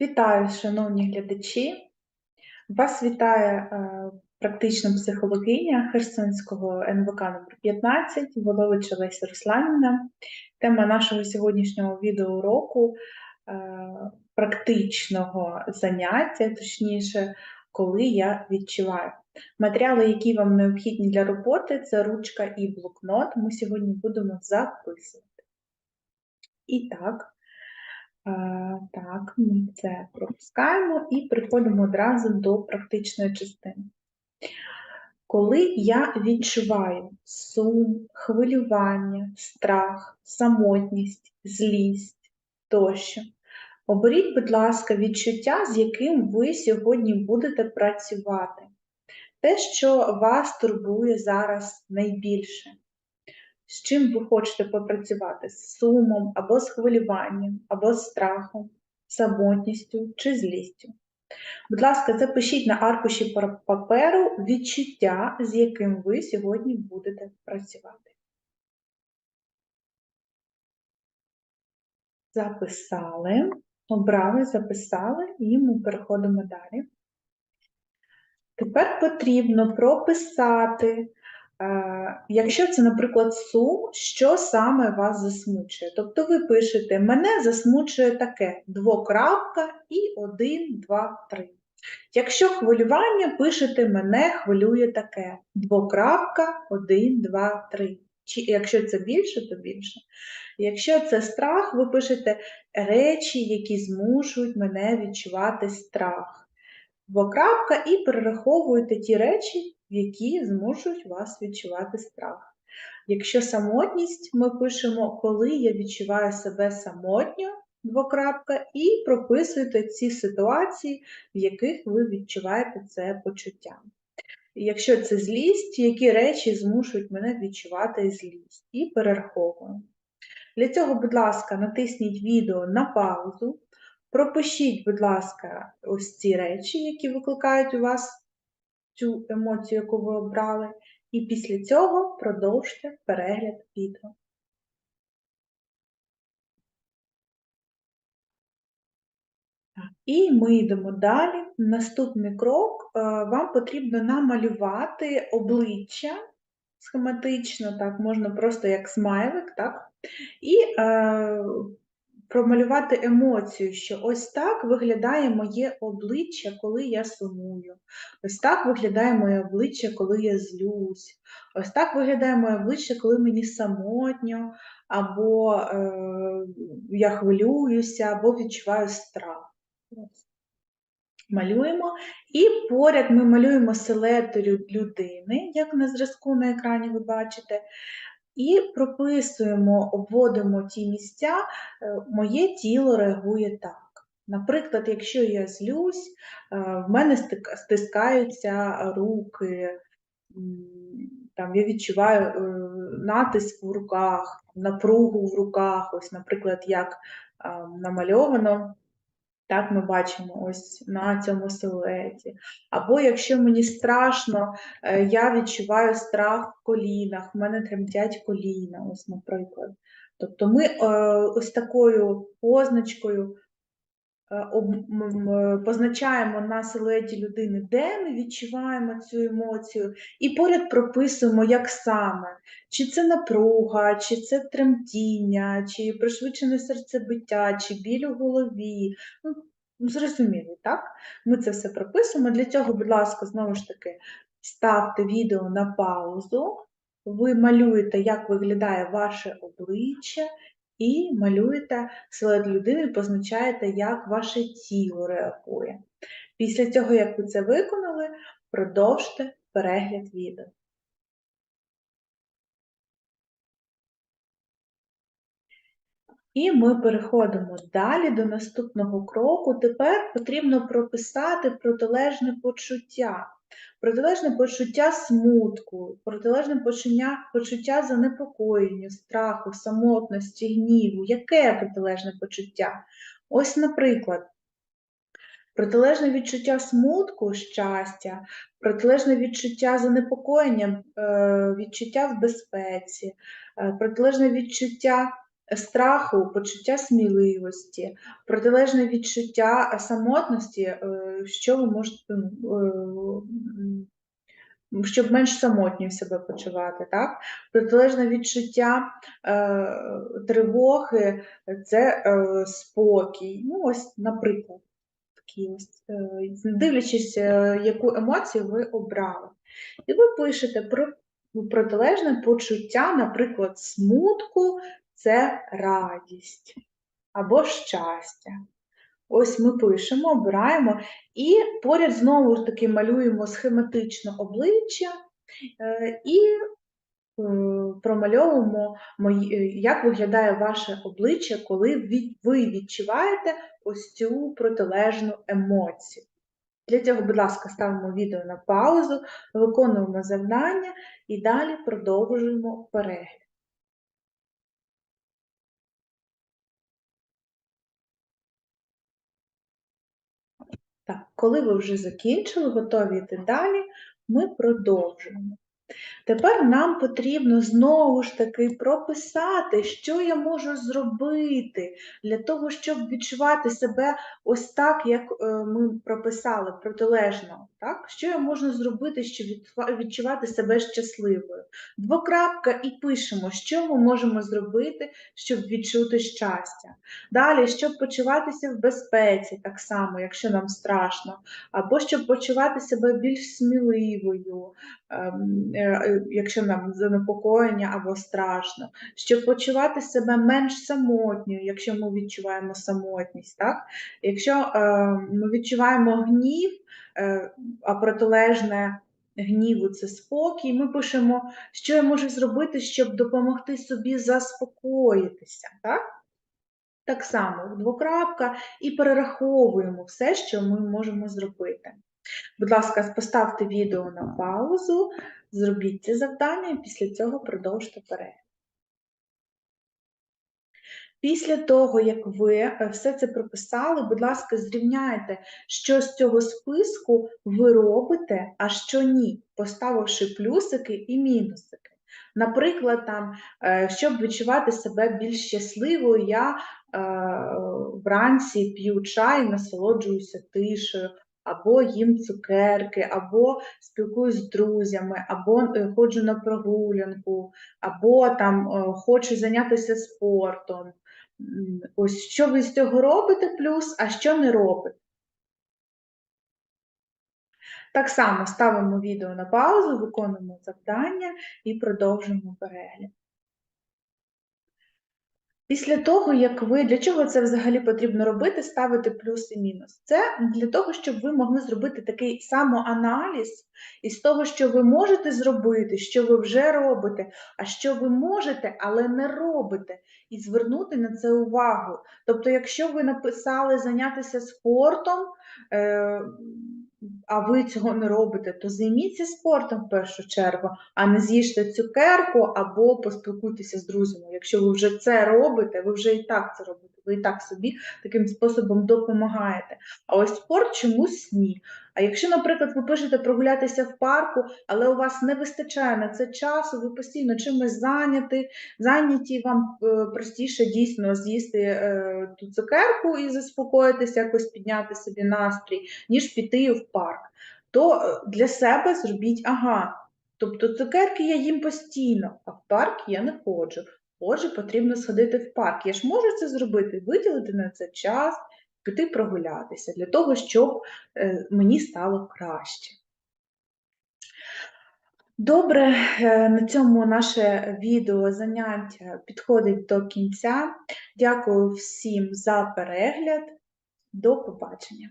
Вітаю, шановні глядачі! Вас вітає е, практична психологиня Херсонського НВК номер 15 Волович Олеся Русланівна. Тема нашого сьогоднішнього відеоуроку е, практичного заняття, точніше, коли я відчуваю. Матеріали, які вам необхідні для роботи, це ручка і блокнот. Ми сьогодні будемо записувати. І так. Е, Так, ми це пропускаємо і переходимо одразу до практичної частини. Коли я відчуваю сум, хвилювання, страх, самотність, злість тощо, оберіть, будь ласка, відчуття, з яким ви сьогодні будете працювати. Те, що вас турбує зараз найбільше. З чим ви хочете попрацювати? З сумом, або з хвилюванням, або з страхом, самотністю чи злістю. Будь ласка, запишіть на аркуші паперу відчуття, з яким ви сьогодні будете працювати. Записали, обрали, записали, і ми переходимо далі. Тепер потрібно прописати, якщо це, наприклад, сум, що саме вас засмучує. Тобто ви пишете Мене засмучує таке двокрапка і один, два, три. Якщо хвилювання, пишете Мене хвилює таке двокрапка, один, два, три. Чи якщо це більше, то більше. Якщо це страх, ви пишете речі, які змушують мене відчувати страх двокрапка і перераховуєте ті речі, які змушують вас відчувати страх. Якщо самотність, ми пишемо, коли я відчуваю себе самотньо, двокрапка, і прописуєте ці ситуації, в яких ви відчуваєте це почуття. Якщо це злість, які речі змушують мене відчувати злість, і перераховуємо. Для цього, будь ласка, натисніть відео на паузу, Пропишіть, будь ласка, ось ці речі, які викликають у вас цю емоцію, яку ви обрали, і після цього продовжте перегляд відео. І ми йдемо далі. Наступний крок е, вам потрібно намалювати обличчя схематично, так, можна просто як смайлик, так? І е, промалювати емоцію, що ось так виглядає моє обличчя, коли я сумую. Ось так виглядає моє обличчя, коли я злюсь. Ось так виглядає моє обличчя, коли мені самотньо, або е, я хвилююся, або відчуваю страх. Малюємо. І поряд ми малюємо силует людини, як на зразку на екрані ви бачите. І прописуємо, обводимо ті місця, е, моє тіло реагує так. Наприклад, якщо я злюсь, е, в мене стискаються руки, там, я відчуваю е, натиск в руках, напругу в руках, ось, наприклад, як намальовано. Так, ми бачимо ось на цьому силуеті. Або якщо мені страшно, е, я відчуваю страх в колінах, в мене тремтять коліна, ось, наприклад. Тобто ми е, ось такою позначкою позначаємо на силуеті людини, де ми відчуваємо цю емоцію, і поряд прописуємо, як саме, чи це напруга, чи це тремтіння, чи пришвидшене серцебиття, чи біль у голові. Ну, Зрозуміло, так? Ми це все прописуємо. Для цього, будь ласка, знову ж таки, ставте відео на паузу, ви малюєте, як виглядає ваше обличчя, і малюєте силует людини, позначаєте, як ваше тіло реагує. Після цього, як ви це виконали, продовжте перегляд відео. І ми переходимо далі до наступного кроку. Тепер потрібно прописати протилежне почуття. Протилежне почуття смутку, протилежне почуття, почуття занепокоєння, страху, самотності, гніву. Яке протилежне почуття? Ось, наприклад, протилежне відчуття смутку, щастя, протилежне відчуття занепокоєння, е, відчуття в безпеці, е, протилежне відчуття страху, почуття сміливості, протилежне відчуття самотності, е, що ви можете, ну, е, щоб менш самотнім себе почувати, так? Протилежне відчуття е, тривоги це спокій. Ну, ось, наприклад, такі ось, дивлячись, яку емоцію ви обрали. І ви пишете про протилежне почуття, наприклад, смутку це радість або щастя. Ось ми пишемо, обираємо, і поряд знову ж таки малюємо схематично обличчя е, і е, промальовуємо, як виглядає ваше обличчя, коли ви відчуваєте ось цю протилежну емоцію. Для цього, будь ласка, ставимо відео на паузу, виконуємо завдання і далі продовжуємо перегляд. Так, коли ви вже закінчили, готові йти далі, ми продовжуємо. Тепер нам потрібно знову ж таки прописати, що я можу зробити для того, щоб відчувати себе ось так, як е, ми прописали протилежно. Так? Що я можу зробити, щоб відчувати себе щасливою? Двокрапка і пишемо, що ми можемо зробити, щоб відчути щастя. Далі, щоб почуватися в безпеці, так само, якщо нам страшно, або щоб почувати себе більш сміливою. Ем, е, якщо нам занепокоєння або страшно, щоб почувати себе менш самотньою, якщо ми відчуваємо самотність. Так? Якщо е, ми відчуваємо гнів, е, а протилежне гніву це спокій, ми пишемо, що я можу зробити, щоб допомогти собі заспокоїтися. Так? Так само двокрапка, і перераховуємо все, що ми можемо зробити. Будь ласка, поставте відео на паузу, зробіть це завдання і після цього продовжте перегляд. Після того, як ви е, все це прописали, будь ласка, зрівняйте, що з цього списку ви робите, а що ні, поставивши плюсики і мінусики. Наприклад, там, е, щоб відчувати себе більш щасливою, я е, вранці п'ю чай, насолоджуюся тишею, або їм цукерки, або спілкуюсь з друзями, або е, ходжу на прогулянку, або там е, хочу зайнятися спортом. Ось що ви з цього робите, плюс, а що не робите. Так само ставимо відео на паузу, виконуємо завдання і продовжуємо перегляд. Після того, як ви для чого це взагалі потрібно робити, ставити плюс і мінус? Це для того, щоб ви могли зробити такий самоаналіз із того, що ви можете зробити, що ви вже робите, а що ви можете, але не робите, і звернути на це увагу. Тобто, якщо ви написали зайнятися спортом, е, а ви цього не робите, то займіться спортом в першу чергу, а не з'їжте цукерку або поспілкуйтеся з друзями. Якщо ви вже це робите, ви вже і так це робите, ви і так собі таким способом допомагаєте. А ось спорт чомусь ні. А якщо, наприклад, ви пишете прогулятися в парку, але у вас не вистачає на це часу, ви постійно чимось зайняті, зайняті, вам е, простіше дійсно з'їсти е, ту цукерку і заспокоїтися, якось підняти собі настрій, ніж піти в парк, то е, для себе зробіть ага. Тобто цукерки я їм постійно, а в парк я не ходжу. Отже, потрібно сходити в парк. Я ж можу це зробити, виділити на це час, піти прогулятися для того, щоб е, мені стало краще. Добре, е, на цьому наше відео заняття підходить до кінця. Дякую всім за перегляд. До побачення!